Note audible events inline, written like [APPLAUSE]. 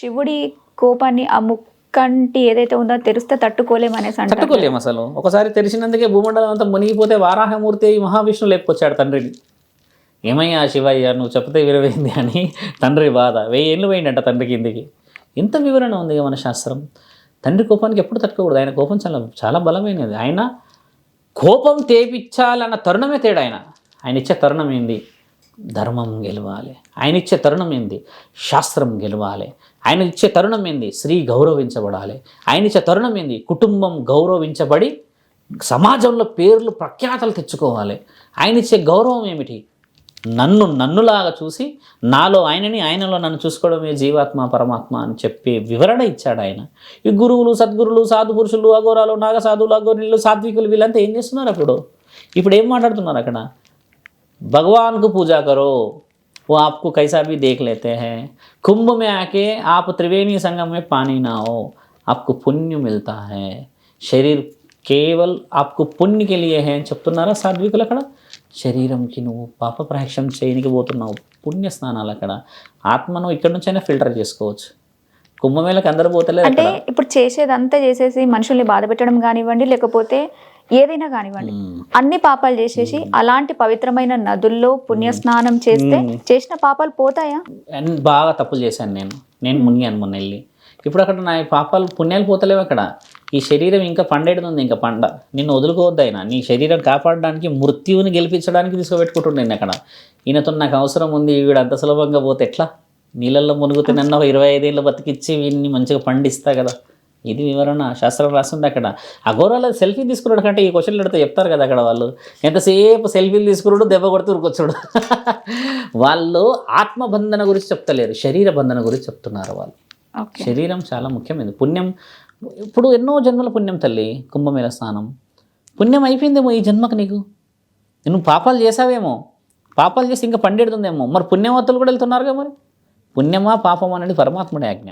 శివుడి కోపాన్ని ఆ ముక్కంటి ఏదైతే ఉందో తెరిస్తే తట్టుకోలేమనేసి అంటారు. తట్టుకోలేము అసలు. ఒకసారి తెలిసినందుకే భూమండలం అంతా మునిగిపోతే వారాహమూర్తి అయి మహావిష్ణువు లేపుకొచ్చాడు తండ్రిని. ఏమయ్యా శివయ్య నువ్వు చెప్తే విరవైంది అని తండ్రి బాధ. వెయ్యి ఏళ్ళు పోయిందంట తండ్రి కిందికి. ఇంత వివరణ ఉంది మన శాస్త్రం. తండ్రి కోపానికి ఎప్పుడు తట్టుకోకూడదు. ఆయన కోపం చాలా చాలా బలమైనది. ఆయన కోపం తేపించాలన్న తరుణమే తేడా ఆయన ఆయన ఇచ్చే తరుణం ఏంది? ధర్మం గెలవాలి. ఆయన ఇచ్చే తరుణం ఏంది? శాస్త్రం గెలవాలి. ఆయన ఇచ్చే తరుణం ఏంది? స్త్రీ గౌరవించబడాలి. ఆయన ఇచ్చే తరుణం ఏంది? కుటుంబం గౌరవించబడి సమాజంలో పేర్లు ప్రఖ్యాతలు తెచ్చుకోవాలి. ఆయన ఇచ్చే గౌరవం ఏమిటి? నన్ను నన్నులాగా చూసి నాలో ఆయనని ఆయనలో నన్ను చూసుకోవడమే జీవాత్మ పరమాత్మ అని చెప్పే వివరణ ఇచ్చాడు ఆయన. ఈ గురువులు సద్గురులు సాధు పురుషులు అఘోరాలు నాగ సాధువులు అఘోరులు సాత్వికులు వీళ్ళంతా ఏం చేస్తున్నారు అప్పుడు? ఇప్పుడు ఏం మాట్లాడుతున్నారు అక్కడ? भगवान को पूजा करो वो आपको कैसा भी देख लेते हैं कुंभ में आके आप त्रिवेणी संगम में पानी ना हो आपको पुण्य मिलता है శరీర్ కేవల్ ఆప్కు పుణ్య के लिए है అని చెప్తున్నారా సాత్వికులు అక్కడ శరీరంకి నువ్వు పాప ప్రాయక్షం చేయనికి పోతున్నావు పుణ్య స్నానాలు అక్కడ ఆత్మను ఇక్కడ నుంచైనా ఫిల్టర్ చేసుకోవచ్చు కుంభమేళకి అందరు పోతలేదు అంటే అక్కడ ఇప్పుడు చేసేదంతా చేసేసి మనుషుల్ని బాధ పెట్టడం కానివ్వండి లేకపోతే ఏదైనా కానివ్వండి. అన్ని పాపాలు చేసేసి అలాంటి పవిత్రమైన నదుల్లో పుణ్య స్నానం చేస్తే చేసిన పాపాలు పోతాయా? బాగా తప్పులు చేశాను నేను. నేను మునిగాను మొన్న వెళ్ళి. ఇప్పుడు అక్కడ నా పాపాలు పుణ్యాలు పోతలేవు అక్కడ. ఈ శరీరం ఇంకా పండేది ఉంది ఇంకా పండ. నిన్ను వదులుకోవద్దు ఆయన. నీ శరీరం కాపాడడానికి మృత్యువుని గెలిపించడానికి తీసుకుపెట్టుకుంటుండే నేను అక్కడ. ఈయనతో నాకు అవసరం ఉంది వీడు అంత సులభంగా పోతే ఎట్లా? నీళ్ళల్లో మునుగుతే నన్ను ఒక ఇరవై ఐదేళ్ళు బతికిచ్చి వీడిని మంచిగా పండిస్తా కదా. ఇది వివరణ. శాస్త్రం రాస్తుంది అక్కడ. అఘోరాలు సెల్ఫీ తీసుకున్నాడు కంటే ఈ క్వశ్చన్లు అడిగితే చెప్తారు కదా అక్కడ వాళ్ళు. ఎంతసేపు సెల్ఫీలు తీసుకున్నాడు దెబ్బ కొడుతూ ఉరికొచ్చాడు [LAUGHS] వాళ్ళు ఆత్మబంధన గురించి చెప్తలేరు శరీర బంధన గురించి చెప్తున్నారు వాళ్ళు. శరీరం చాలా ముఖ్యమైనది. పుణ్యం ఇప్పుడు ఎన్నో జన్మల పుణ్యం తల్లి కుంభమేళ స్నానం. పుణ్యం అయిపోయిందేమో ఈ జన్మకు నీకు? నువ్వు పాపాలు చేసావేమో పాపాలు చేసి ఇంకా పండెడుతుందేమో? మరి పుణ్యవతులు కూడా వెళ్తున్నారుగా మరి? పుణ్యమా పాపమా అనేది పరమాత్ముడి ఆజ్ఞ.